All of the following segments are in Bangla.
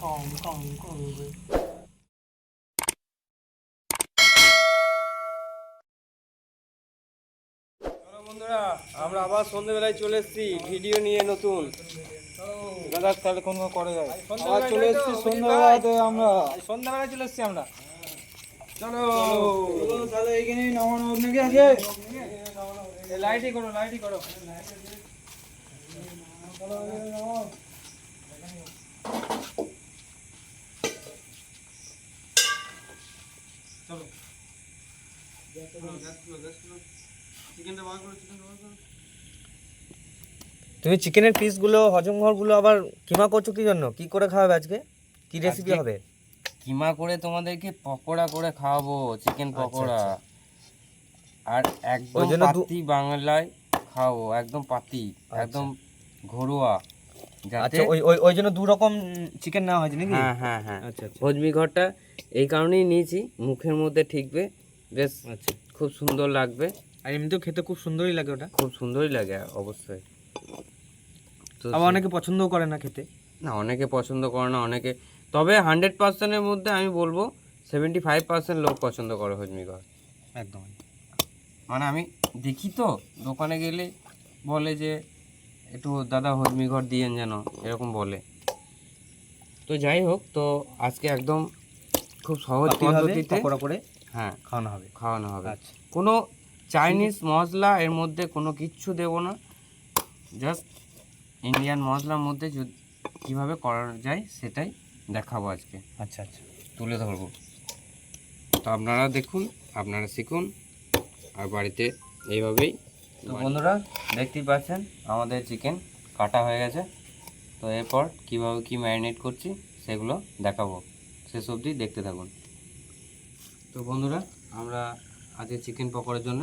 কম কম কম চলো বন্ধুরা আমরা আবার সন্ধ্যেবেলায় চলে এসেছি ভিডিও নিয়ে নতুন। দাদা তাহলে কোন করে যায় আবার চলে এসেছি সন্ধ্যাবেলাতে আমরা। সন্ধ্যাবেলায় চলে এসেছি আমরা। চলো। তাহলে এইখানে নামানো নাকি আছে লাইটই করো লাইটই করো। চলো। তুমি চিকেনের পিসগুলো হজম ঘরগুলো আবার কিমা করছ কি জন্য? কি করে খাওয়াবে আজকে? কি রেসিপি হবে? কিমা করে তোমাদেরকে পকোড়া করে খাওয়াবো চিকেন পকোড়া। আর একদম আচ্ছা, ওই জন্য দু- পাতি বাংলায় খাওয়াবো একদম পাতি একদম ঘরোয়া। আচ্ছা ওই ওই ওই জন্য দু রকম চিকেন নেওয়া হয়েছে নাকি? হ্যাঁ হ্যাঁ হ্যাঁ। আচ্ছা আচ্ছা। হজমি ঘরটা এই কারণেই নিয়েছি মুখের মধ্যে ঠিকবে বেশ আচ্ছা। খুব সুন্দর লাগবে। আর এমনিতেও খেতে খুব সুন্দরই লাগে ওটা? খুব সুন্দরই লাগে অবশ্যই। তো আবার অনেকে পছন্দও করে না খেতে। না অনেকে পছন্দ করে না অনেকে তবে হান্ড্রেড পার্সেন্টের মধ্যে আমি বলব সেভেন্টি ফাইভ পার্সেন্ট লোক পছন্দ করে হজমি ঘর। একদম। মানে আমি দেখি তো দোকানে গেলে বলে যে একটু দাদা হজমি ঘর দিয়েন যেন এরকম বলে। তো যাই হোক তো আজকে একদম খুব সহজ পদ্ধতিতে? পকোড়া করে হ্যাঁ খাওয়ানো হবে। খাওয়ানো হবে। আচ্ছা। কোনো চাইনিজ মশলা এর মধ্যে কোনো কিচ্ছু দেব না। জাস্ট ইন্ডিয়ান মশলার মধ্যে যদি কীভাবে করা যায় সেটাই দেখাবো আজকে। আচ্ছা আচ্ছা। তুলে ধরবো। তো আপনারা দেখুন আপনারা শিখুন আর বাড়িতে এইভাবেই তো বন্ধুরা দেখতেই পাচ্ছেন আমাদের চিকেন কাটা হয়ে গেছে। তো এরপর কীভাবে কি ম্যারিনেট করছি সেগুলো দেখাবো। শেষ অবধি দেখতে থাকুন। তো বন্ধুরা আমরা আজকে চিকেন পকোড়ার জন্য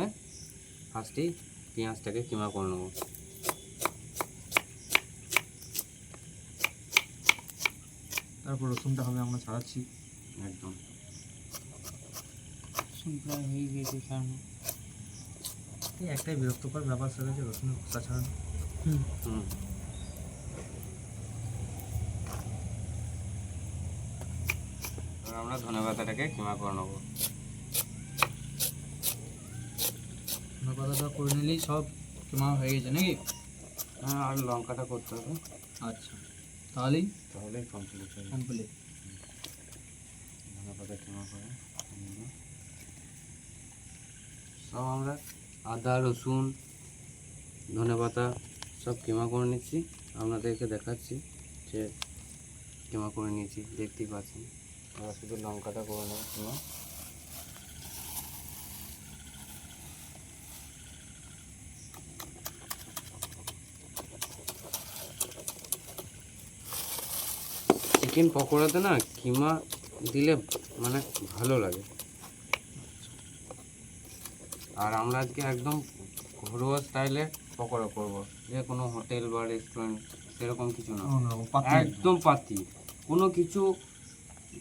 ফার্স্টেই পেঁয়াজটাকে কিমা করে নেব। তারপর রসুনটা হবে আমরা ছাড়াচ্ছি। একদম। প্রায় হয়ে গিয়েছে একটাই বিরক্তকর ব্যাপার সেটা হচ্ছে রসুনের খোসা ছাড়ানো। হুম। এবার আমরা ধনে পাতাটাকে কিমা করে নেব। ধনে পাতাটা করে নিলেই সব তোমার হয়ে গেছে নাকি? হ্যাঁ আর লঙ্কাটা করতে হবে। আচ্ছা তাহলেই? তাহলেই কমপ্লিট হবে কমপ্লিট ধনে পাতা কিমা করে সব আমরা আদা রসুন ধনে পাতা সব কিমা করে নিচ্ছি। আপনাদেরকে দেখাচ্ছি যে কিমা করে নিয়েছি দেখতেই পাচ্ছেন। আমরা শুধু লঙ্কাটা করে নেব কিমা চিকেন পকোড়াতে না কিমা দিলে মানে ভালো লাগে। আর আমরা আজকে একদম ঘরোয়া স্টাইলে পকোড়া করব। যে কোনো হোটেল বা রেস্টুরেন্ট সেরকম কিছু না। একদম পাতি। কোনো কিছু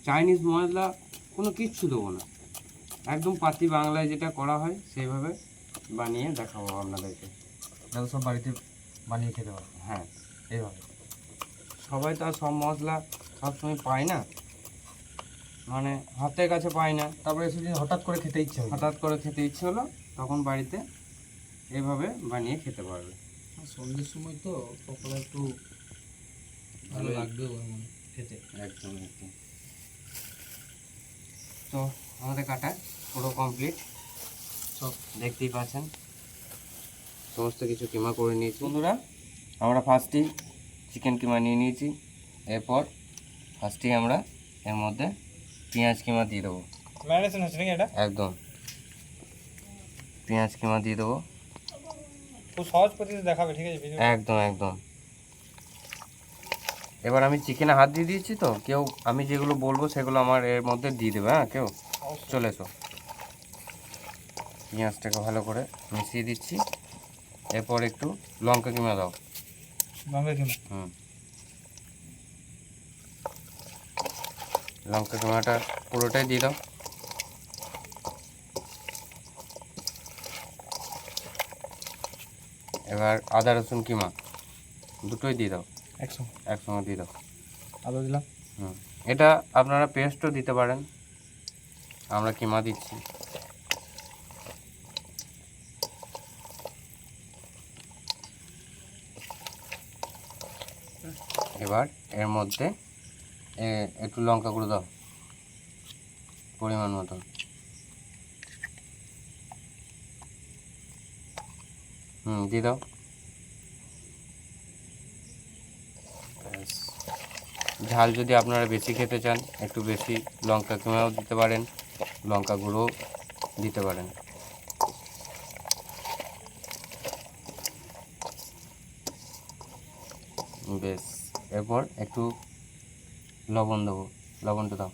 চাইনিজ মশলা কোনো কিচ্ছু দেবো না। একদম পাতি বাংলায় যেটা করা হয় সেইভাবে বানিয়ে দেখাবো আপনাদেরকে। যাতে সব বাড়িতে বানিয়ে খেতে পারবে হ্যাঁ এইভাবে। সবাই তো আর সব মশলা সবসময় পায় না। মানে হাতের কাছে পায় না। তারপরে এসে যদি হঠাৎ করে খেতে ইচ্ছে হয় হঠাৎ করে খেতে ইচ্ছে হলো তখন বাড়িতে এভাবে বানিয়ে খেতে পারবে। সন্ধ্যের সময় তো পকোড়া একটু ভালো লাগবে ওর মনে খেতে। একদম একদম। তো আমাদের কাটা পুরো কমপ্লিট সব দেখতেই পাচ্ছেন। সমস্ত কিছু কিমা করে নিয়েছি। বন্ধুরা আমরা ফার্স্টেই চিকেন কিমা নিয়ে নিয়েছি। এরপর ফার্স্টেই আমরা এর মধ্যে পেঁয়াজ কিমা দিয়ে দেবো। ম্যারিনেশন হচ্ছে নাকি এটা? একদম। পেঁয়াজ কিমা দিয়ে দেবো। খুব সহজ পদ্ধতিতে দেখাবে ঠিক আছে একদম একদম। এবার আমি চিকেনে হাত দিয়ে দিয়েছি তো কেউ আমি যেগুলো বলব সেগুলো আমার এর মধ্যে দিয়ে দেবে হ্যাঁ কেউ? চলে এসো। পেঁয়াজটাকে ভালো করে মিশিয়ে দিচ্ছি। এরপর একটু লঙ্কা কিমা দাও। লঙ্কা কিমা? হুম। লঙ্কা কিমাটা পুরোটাই দিয়ে দাও। এবার আদা রসুন কিমা দুটোই দিয়ে দাও। একশো একসঙ্গে দিয়ে দাও। আলু দিলাম? হুম। এটা আপনারা পেস্টও দিতে পারেন। আমরা কিমা দিচ্ছি। এবার এর মধ্যে একটু লঙ্কা গুঁড়ো দাও পরিমাণ মতো হুম দিয়ে দাও। ঝাল যদি আপনারা বেশি খেতে চান, একটু বেশি লঙ্কা কিমাও দিতে পারেন, লঙ্কা গুঁড়ো দিতে পারেন। বেশ, এরপর একটু লবণ দেবো, লবণটা দাও।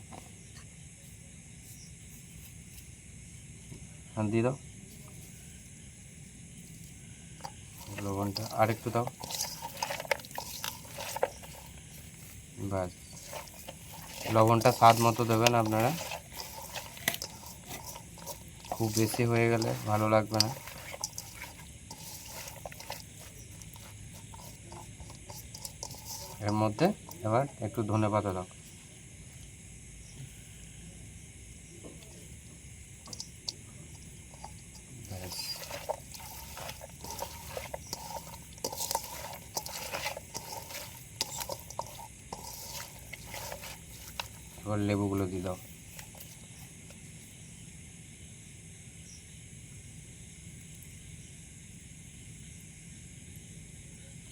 হ্যাঁ দিয়ে দাও। লবণটা আর একটু দাও। ব্যাস। লবণটা স্বাদ মতো দেবেন আপনারা। খুব বেশি হয়ে গেলে ভালো লাগবে না। এর মধ্যে এবার একটু ধনে পাতা দাও। এবার লেবুগুলো দিয়ে দাও।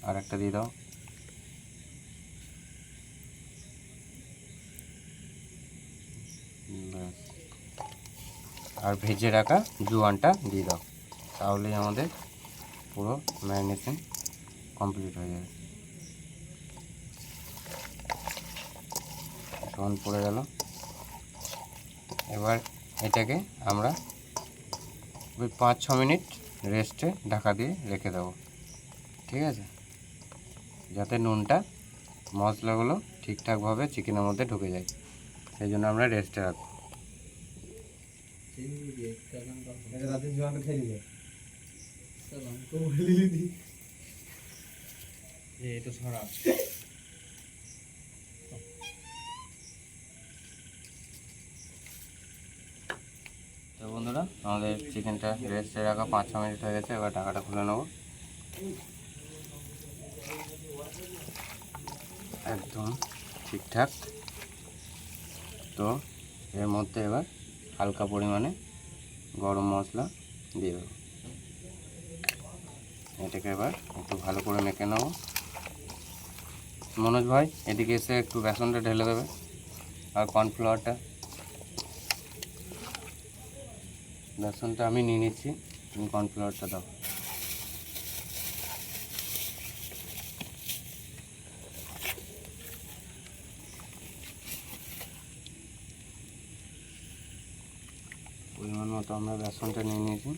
আর একটা দিয়ে দাও। আর ভেজে রাখা জোয়ানটা দিয়ে দাও। তাহলেই আমাদের পুরো ম্যারিনেশন কমপ্লিট হয়ে যাবে। জোয়ান পড়ে গেল। এবার এটাকে আমরা ওই পাঁচ, ছ মিনিট রেস্টে ঢাকা দিয়ে রেখে দেবো। ঠিক আছে? যাতে নুনটা, মশলাগুলো ঠিকঠাকভাবে চিকেনের মধ্যে ঢুকে যায়। সেই জন্য আমরা রেস্টে রাখব। এটা ছড়া তো বন্ধুরা, আমাদের চিকেনটা রেস্টে রাখা পাঁচ ছ মিনিট হয়ে গেছে, এবার টাকাটা খুলে নেব। একদম ঠিকঠাক। তো এর মধ্যে এবার হালকা পরিমাণে গরম মশলা দিয়ে দেবো। এটাকে এবার একটু ভালো করে মেখে নেব। মনোজ ভাই, এদিকে এসে একটু বেসনটা ঢেলে দেবে। আর কর্নফ্লাওয়ারটা বেসনটা আমি নিয়ে নিচ্ছি। তুমি কর্নফ্লাওয়ারটা দাও। পরিমাণ মতো আমরা বেসনটা নিয়ে নিয়েছি।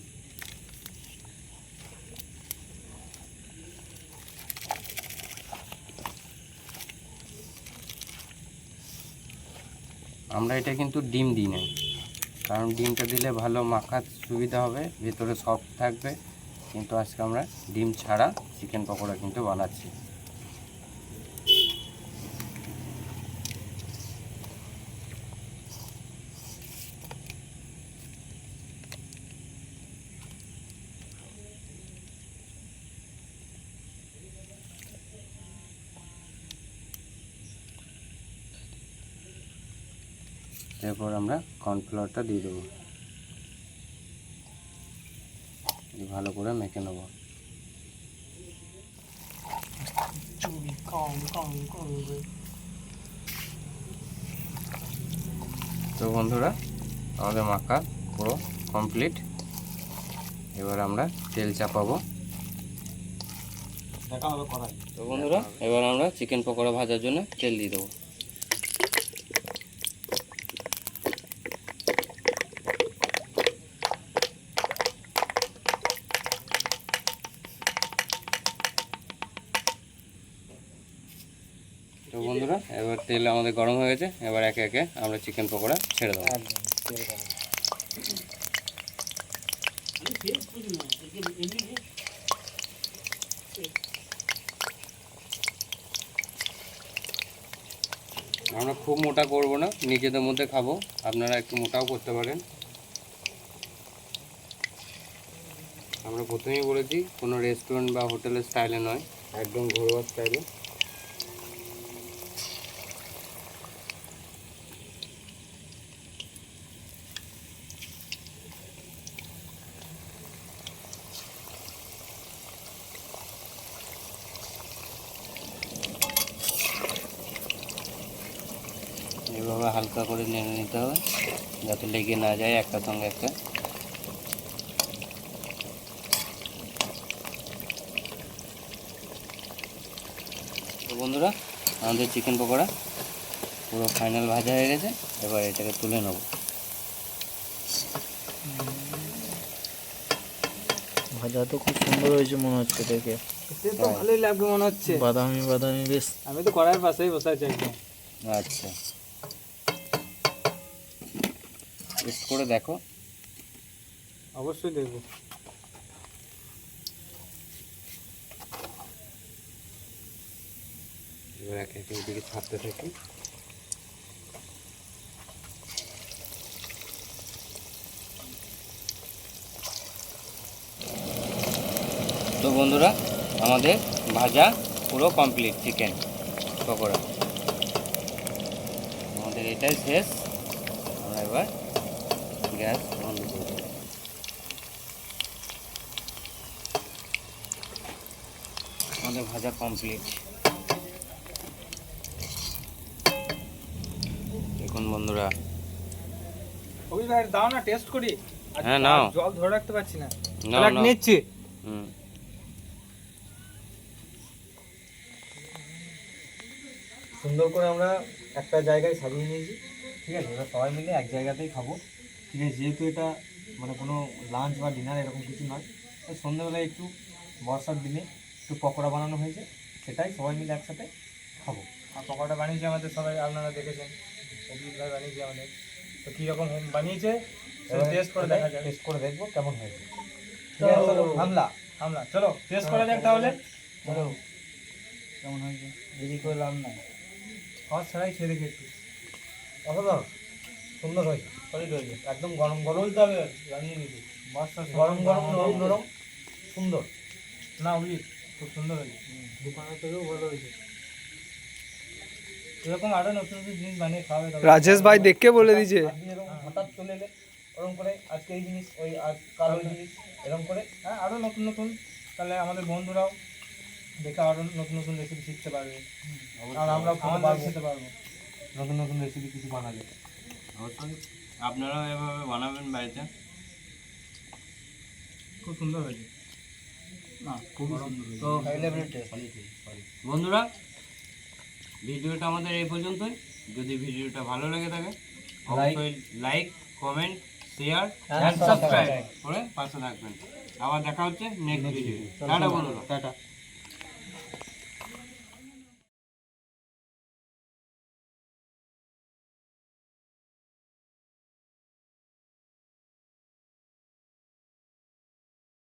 আমরা এটা কিন্তু ডিম দিই না কারণ ডিমটা দিলে ভালো মাখার সুবিধা হবে, ভেতরে সফট থাকবে। কিন্তু আজকে আমরা ডিম ছাড়া চিকেন পকোড়া কিন্তু বানাচ্ছি। এরপর আমরা কর্নফ্লাওয়ারটা দিয়ে দেবো। ভালো করে মেখে নেব। তো বন্ধুরা আমাদের মাখা পুরো কমপ্লিট এবার আমরা তেল চাপাবো। তো বন্ধুরা এবার আমরা চিকেন পকোড়া ভাজার জন্য তেল দিয়ে দেবো তো বন্ধুরা এবার তেল আমাদের গরম হয়ে গেছে এবার একে একে আমরা চিকেন পকোড়া ছেড়ে দেবো। আমরা খুব মোটা করব না নিজেদের মধ্যে খাব আপনারা একটু মোটাও করতে পারেন। আমরা প্রথমেই বলেছি কোনো রেস্টুরেন্ট বা হোটেলের স্টাইলে নয় একদম ঘরোয়া স্টাইলে এভাবে হালকা করে নেড়ে নিতে হবে যাতে লেগে না যায় একটা সঙ্গে একটা। তো বন্ধুরা আমাদের চিকেন পকোড়া পুরো ফাইনাল ভাজা হয়ে গেছে এবার এটাকে তুলে নেব। ভাজা তো খুব সুন্দর হয়েছে মনে হচ্ছে দেখে। তো ভালোই লাগবে মনে হচ্ছে। বাদামি বাদামি বেশ। আমি তো কড়াইয়ের পাশেই বসে আছি একদম। আচ্ছা। টেস্ট করে দেখো। অবশ্যই দেখব। এবার একে একে ওদিকে ছাড়তে থাকি। তো বন্ধুরা আমাদের ভাজা পুরো কমপ্লিট চিকেন পকোড়া। আমাদের এটাই শেষ। আমরা এবার গ্যাস বন্ধ করে দেবো আমাদের ভাজা কমপ্লিট দেখুন বন্ধুরা। ওই ভাই দাও না টেস্ট করি। হ্যাঁ, নাও। জল ধরে রাখতে পারছি না। না নিচ্ছি। হুম। সুন্দর করে আমরা একটা জায়গায় সাজিয়ে নিয়েছি। ঠিক আছে এবার সবাই মিলে এক জায়গাতেই খাব। ঠিক আছে যেহেতু এটা মানে কোনো লাঞ্চ বা ডিনার এরকম কিছু নয় তো সন্ধ্যেবেলায় একটু বর্ষার দিনে একটু পকোড়া বানানো হয়েছে সেটাই সবাই মিলে একসাথে খাব। আর পকোড়া বানিয়েছে আমাদের সবাই আপনারা দেখেছেন অভিজিৎ ভাই বানিয়েছে আমাদের। তো কীরকম বানিয়েছে টেস্ট করে দেখা যাবে টেস্ট করে দেখব কেমন হয়েছে। হামলা হামলা চলো টেস্ট করা যাক তাহলে। চলো কেমন হয়েছে? দেরি করে লাভ নাই। খাওয়ার ছাড়াই খেয়ে দেখে একটু। অসাধারণ সুন্দর হয়েছে। সলিড একদম গরম গরম বলতে হবে দিতে বর্ষা গরম গরম নরম নরম সুন্দর। না অভিজিৎ খুব সুন্দর হয়েছে। দোকানের থেকেও ভালো হয়েছে। এরকম আরও নতুন নতুন জিনিস বানিয়ে খাওয়াবে রাজেশ ভাই দেখকে বলে দিয়েছে। আপনি এরকম হঠাৎ চলে এলে ওরকম করে আজকে এই জিনিস ওই আজ কাল ওই জিনিস এরকম করে হ্যাঁ আরও নতুন নতুন। তাহলে আমাদের বন্ধুরাও দেখে আরও নতুন নতুন রেসিপি শিখতে পারবে। আর আমরাও খেতে পারব। নতুন নতুন রেসিপি কিছু বানালে। অবশ্যই। আপনারাও এভাবে বানাবেন বাড়িতে? খুব সুন্দর হয়েছে। না খুবই সুন্দর তো বন্ধুরা ভিডিওটা আমাদের এই পর্যন্তই। যদি ভিডিওটা ভালো লেগে থাকে অবশ্যই লাইক কমেন্ট শেয়ার সাবস্ক্রাইব করে পাশে থাকবেন। আবার দেখা হচ্ছে নেক্সট ভিডিও টাটা বন্ধুরা। টাটা।